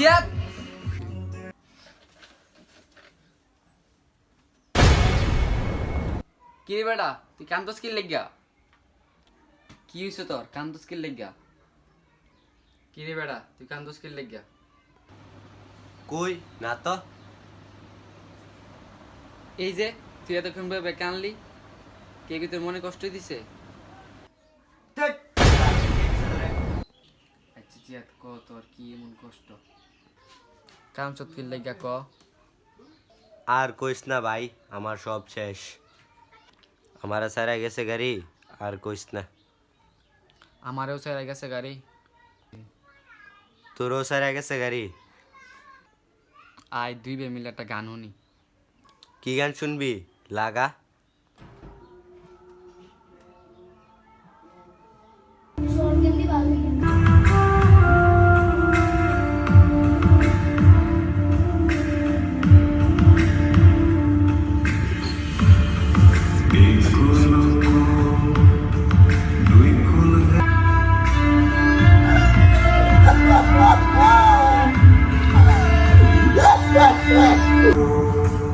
জিয়াদ কি রে বেটা তুই কান্দস কি লেগা কি হইছে তোর কান্দস কি লেগা কি রে বেটা তুই কান্দস কি লেগা কই না তো। এই যে তুই এতক্ষণ ভাবে কানলি কে কি তোর মনে কষ্ট দিছে? আচ্ছা জিয়াদ ক তোর কি এমন কষ্ট। কাম চত লাগিয়া লেগা ক। আর কইস না ভাই আমার সব শেষ। আমার সারা গেছে গাড়ি আর কইস না। আমারও সারা গেছে গাড়ি। তোরও সারা গেছে গাড়ি? আয় দুই বে মিলে একটা গান শুনি। কি গান শুনবি? লাগা। Yeah.